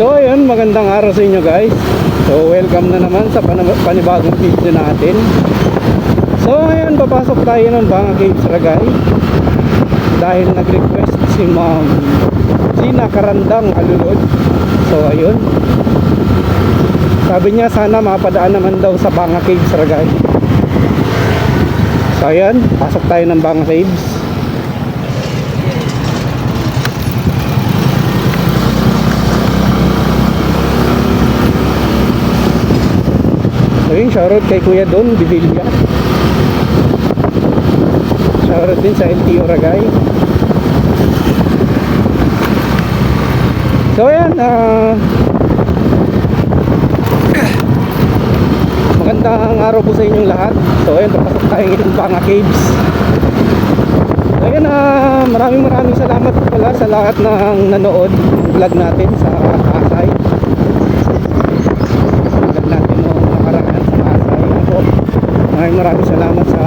So ayun, magandang araw sa inyo guys. So welcome na naman sa pan- panibagong video natin. So ngayon, papasok tayo ng Banga Caves Ragay. Dahil nag-request si Ma'am Gina Karandang Alulod. So ayun. Sabi niya sana mapadaan naman daw sa Banga Caves Ragay. So ayun, pasok tayo ng Banga Caves. So yun, shoutout kay Kuya Don Bivilla. Shoutout din sa LTO Ragay. So ayan, ah magandang araw po sa inyong lahat. So ayan, papasok tayo ngayon Banga Caves. So ayan, ah maraming maraming salamat po pala sa lahat ng nanood ng vlog natin sa Pasay vlog natin noong nakaraan sa Pasay ako maraming maraming salamat sa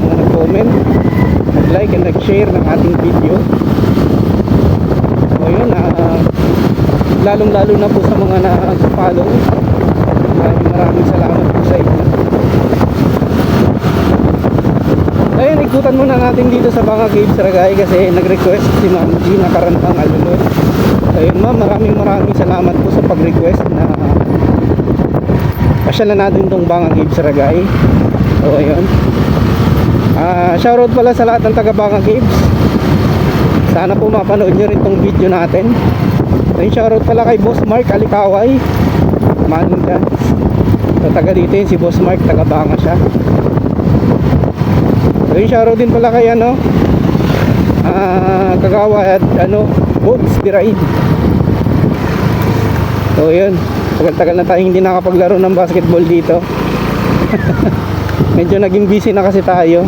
mga nag-comment nag-like and nag-share ng ating video. So yun ah, lalong lalo na po sa mga nag-follow. Maraming maraming salamat po sa inyo. Ayun ikutan muna natin dito sa Banga Caves Ragay kasi nag-request si Ma'am Gina Karantang Alulod ayun ma'am maraming maraming salamat po sa pag-request na pasyalan natin tong Banga Caves Ragay so ayun. Ah shoutout pala sa lahat ng taga Banga Caves sana po mapanood nyo rin tong video natin. So shoutout pala kay Boss Mark Alikaway. Manong Dance so taga dito yun si Boss Mark taga Banga siya. So shoutout din pala kay ano ah kagawa at ano the Ride so yun. Tagal-tagal na tayong hindi nakapaglaro ng basketball dito medyo naging busy na kasi tayo.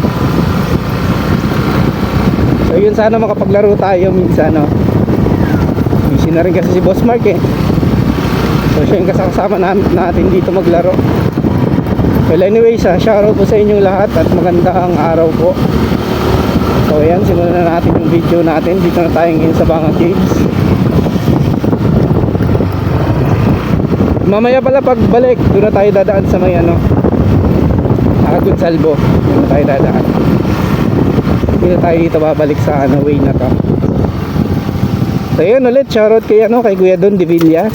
So yun sana makapaglaro tayo minsan no? Busy na rin kasi si Boss Mark eh. So siya yung kasama natin dito maglaro. Well anyways ah, shoutout po sa inyong lahat at magandang araw po. So yan simulan na natin yung video natin. Dito na tayo ngayon sa Banga Caves. Mamaya pala pagbalik, doon na tayo dadaan sa may ano Doon na tayo dadaan. Hindi na tayo dito babalik sa ano, way na to. So yun ulit, shoutout kay ano, kay Kuya Don Divilla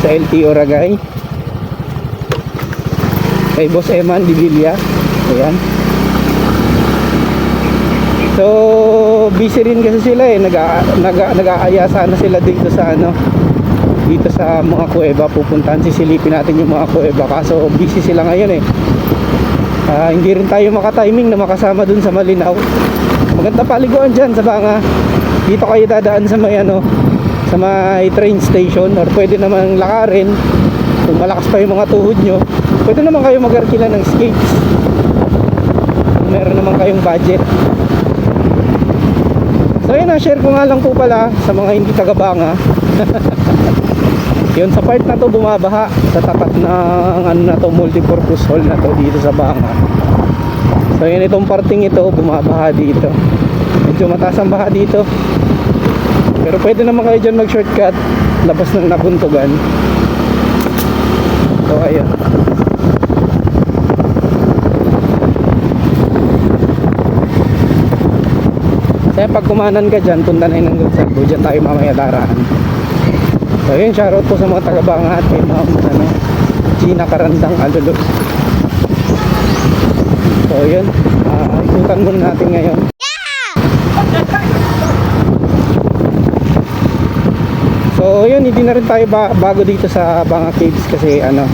Sa LTO Ragay. Kay Boss Eman Divilla Ayan. So busy rin kasi sila eh. Nag nag nag-aaya sana sila dito sa ano dito sa mga kuweba. Pupuntahan sisilipin natin yung mga kuweba. Kaso busy sila ngayon eh Ah, hindi rin tayo makatiming na makasama dun sa Malinaw. Maganda paliguan dyan sa Banga dito kayo dadaan sa may ano sa may train station or pwede namang lakarin. Kung malakas pa yung mga tuhod nyo pwede naman kayo mag-arkila ng skates. Kung meron naman kayong budget. So yun na, share ko nga lang po pala sa mga hindi taga-banga. yun, sa part na to bumabaha sa tapat ng ano na to, multipurpose hall na to dito sa Banga. So yun, itong parting ito bumabaha dito. Medyo mataas ang baha dito. Pero pwede naman kayo dyan mag-shortcut labas ng nabuntugan. So ayun. Kaya pag kumanan ka dyan, punta na yun ng Gonzalo. Dyan tayo mamaya daraan. So yun, shoutout po sa mga taga-banga at kay ma'am, ano, Gina Karandang Alulot. So yun, uh, ikutan muna natin ngayon. So yun, hindi na rin tayo ba- bago dito sa Banga Caves kasi ano,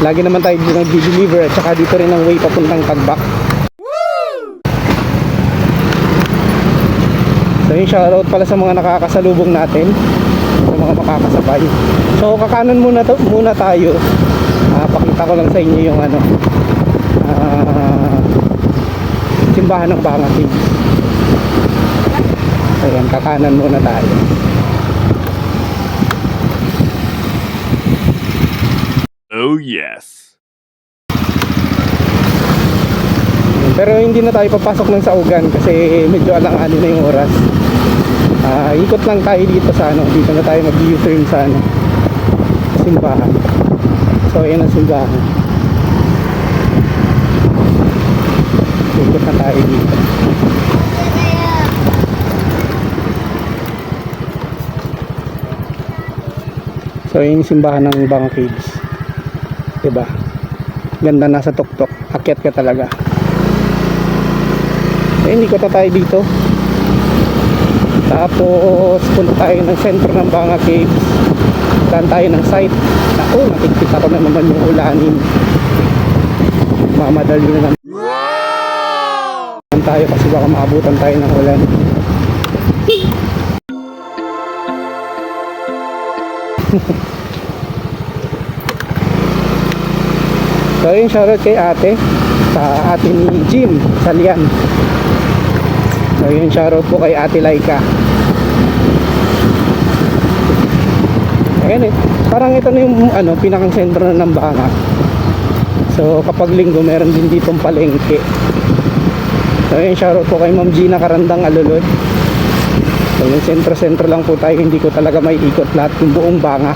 lagi naman tayo dito nag-deliver at saka dito rin ang way papuntang Tagbak. So yun, shoutout pala sa mga nakakasalubong natin mga makakasabay. So kakanan muna, to, muna tayo. Ah, pakita ko lang sa inyo yung ano ah, simbahan ng Banga Caves. So yan, kakanan muna tayo. Oh, yes. Pero hindi na tayo papasok ng saugan kasi medyo alang-ali na yung oras. Ah, ikot lang tayo dito sa ano, dito na tayo mag-U-turn sa ano, simbahan. So, ayan ang simbahan. Ikot na tayo dito. So, yun yung simbahan ng Banga Caves. Diba? Ganda nasa tuktok. Akyat ka talaga. So, hindi ko tayo dito. Tapos, punta tayo ng sentro ng Banga Caves. Saan tayo ng site. Ako, nakikita ko na naman yung ulanin. Mamadali na naman tayo kasi baka maabutan tayo ng ulan. so yun shoutout kay ate sa ate ni Jim Salian so yun shoutout po kay ate Laika ayan eh. Parang ito na yung ano pinakang sentro na ng banga so kapag linggo meron din ditong palengke. So yun shoutout po kay Ma'am Gina Karandang Alulod so yung sentro-sentro lang po tayo. Hindi ko talaga may ikot lahat yung buong banga.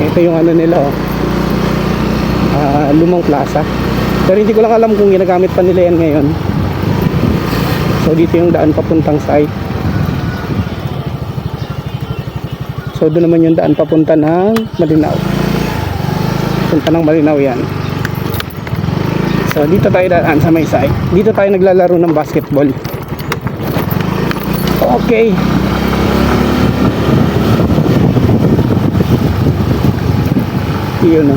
Ito yung ano nila oh. Ah, lumang plaza. Pero hindi ko lang alam kung ginagamit pa nila yan ngayon. So dito yung daan papuntang site so doon naman yung daan papunta ng Malinaw. Punta ng Malinaw yan. So dito tayo daan sa may site dito tayo naglalaro ng basketball. Okay. Yun o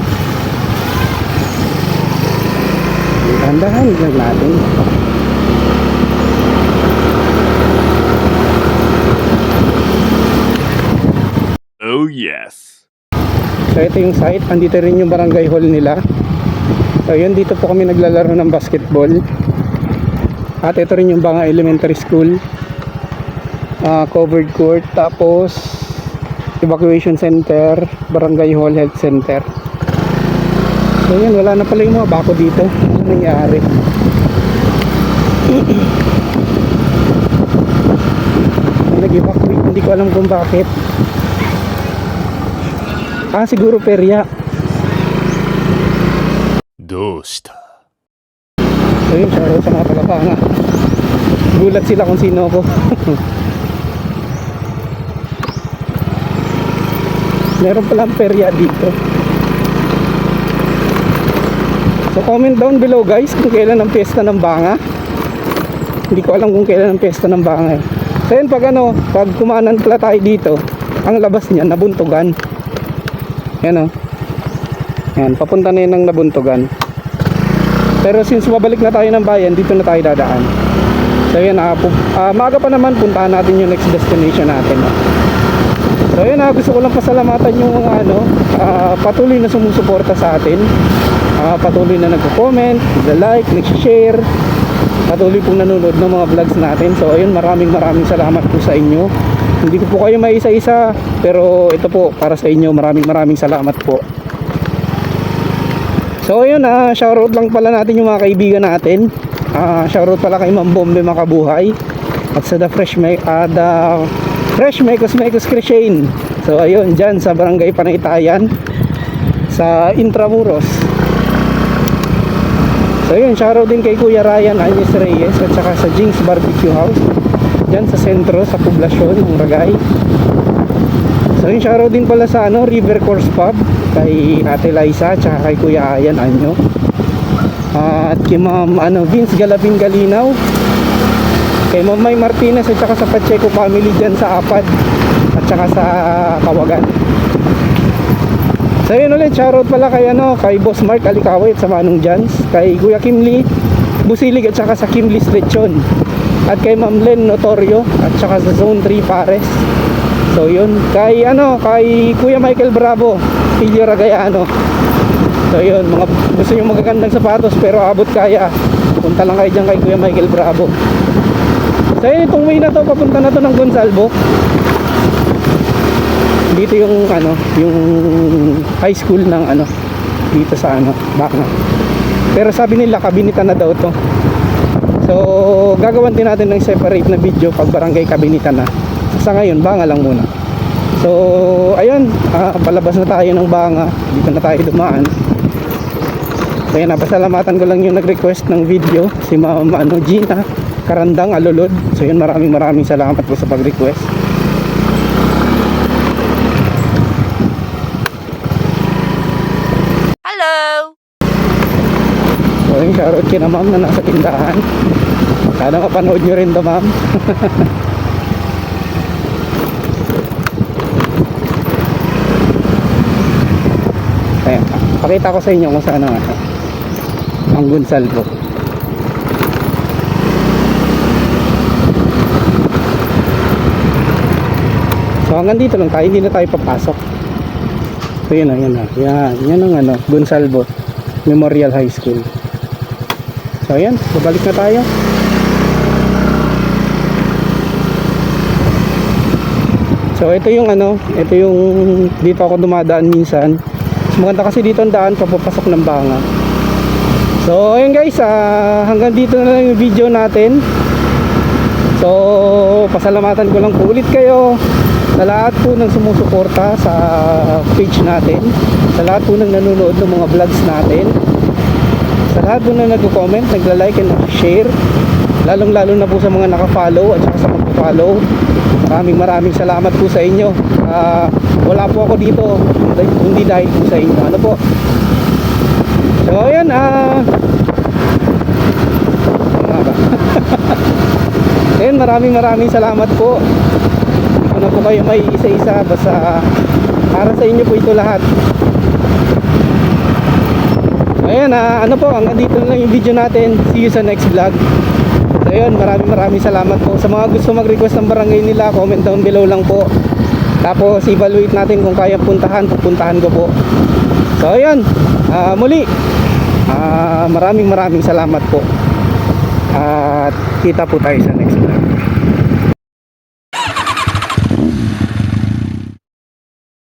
Dahan-dahan lang natin. Yes. So ito yung site, andito rin yung barangay hall nila. So yun, dito po kami naglalaro ng basketball. At ito rin yung Banga Elementary School. Ah, covered court, tapos evacuation center, barangay hall health center. So yun, wala na pala yung mga bako dito. Ano nangyari? Nag-evacuate, hindi ko alam kung bakit. Ah, siguro perya. Dosta. Ayun, shoutout sa mga tagapanga. Gulat sila kung sino ako. Meron palang perya dito. So comment down below guys kung kailan ang pesta ng banga. Hindi ko alam kung kailan ang pesta ng banga eh. So yun, pag ano, pag kumanan pala tayo dito, ang labas niya nabuntugan. Yan o. Yan, papunta na yun ng nabuntugan. Pero since babalik na tayo ng bayan, dito na tayo dadaan. So yun, ah, pu- ah, maaga pa naman puntahan natin yung next destination natin. no? So yun, ah, gusto ko lang pasalamatan yung ano, ah, patuloy na sumusuporta sa atin. Ah, patuloy na nagko-comment, nag-like, nag-share. Patuloy pong nanonood ng mga vlogs natin. So ayun, maraming maraming salamat po sa inyo. Hindi ko po kayo may isa-isa, pero ito po para sa inyo. Maraming maraming salamat po. So ayun, ah, shoutout lang pala natin yung mga kaibigan natin. Ah, shoutout pala kay Ma'am Bombe Makabuhay at sa The Fresh May ah, The Fresh Mekos Mekos Crescene. So ayun, diyan sa Barangay Panaytayan sa Intramuros. So ayun, shoutout din kay Kuya Ryan Agnes Reyes at saka sa Jinx Barbecue House diyan sa sentro sa poblasyon ng Ragay. So yun, shoutout din pala sa ano, River Course Pub kay Ate Liza tsaka kay Kuya Ayan Anyo. at kay Ma'am ano, Vince Galapin Galinaw. Kay Ma'am May Martinez at saka sa Pacheco family dyan sa Apad at saka sa Kawagan. So yun ulit, shoutout pala kay ano, kay Boss Mark Alikaway at sa Manong Jans, kay Kuya Kimli Busilig at saka sa Kimli Lechon. At kay Ma'am Len Notorio at saka sa Zone 3 Pares. So yun, kay ano, kay Kuya Michael Bravo, Pilio Ragayano. So yun, mga gusto nyo magagandang sapatos pero abot kaya. Punta lang kayo dyan kay Kuya Michael Bravo. So yun, itong way na to, papunta na to ng Gonzalvo. Dito yung ano, yung high school ng ano, dito sa ano, Baka. Pero sabi nila kabinitan na daw to. So, gagawan din natin ng separate na video pag barangay Kabinitan na. Sa ngayon, banga lang muna. So, ayun, ah, palabas na tayo ng banga. Dito na tayo dumaan. Kaya napasalamatan ko lang yung nag-request ng video, si Ma'am ano, Gina Karandang Alulod. So, yun, maraming maraming salamat po sa pag-request. Hello! Yung shoutout kina ma'am na nasa tindahan. Sana mapanood nyo rin to ma'am. Ayan, pakita ko sa inyo kung saan ang ano, ang gunsal po. So hanggang dito lang tayo, hindi na tayo papasok. So yun na, yun na. Yan, yan ang ano, Gonsalvo Memorial High School. So ayan, babalik na tayo. So ito yung ano, ito yung dito ako dumadaan minsan. Mas maganda kasi dito ang daan papapasok ng banga. So ayun guys, ah, hanggang dito na lang yung video natin. So pasalamatan ko lang po ulit kayo sa lahat po ng sumusuporta sa page natin, sa lahat po ng nanonood ng mga vlogs natin, sa lahat po na nagko-comment, nagla-like and share, lalong lalo na po sa mga naka-follow at saka sa mag-follow. Maraming maraming salamat po sa inyo. Ah, wala po ako dito kundi dahil po sa inyo. Ano po? So ayan, ah ba? Ayun, maraming maraming salamat po. Hindi na po kayo may isa-isa basta para sa inyo po ito lahat. Ayan, ah, ano po, hanggang dito na lang yung video natin. See you sa next vlog. So ayun, maraming maraming salamat po. Sa mga gusto mag-request ng barangay nila, comment down below lang po. Tapos evaluate natin kung kaya puntahan, pupuntahan ko po. So ayun, ah, muli, ah, maraming maraming salamat po. At kita po tayo sa.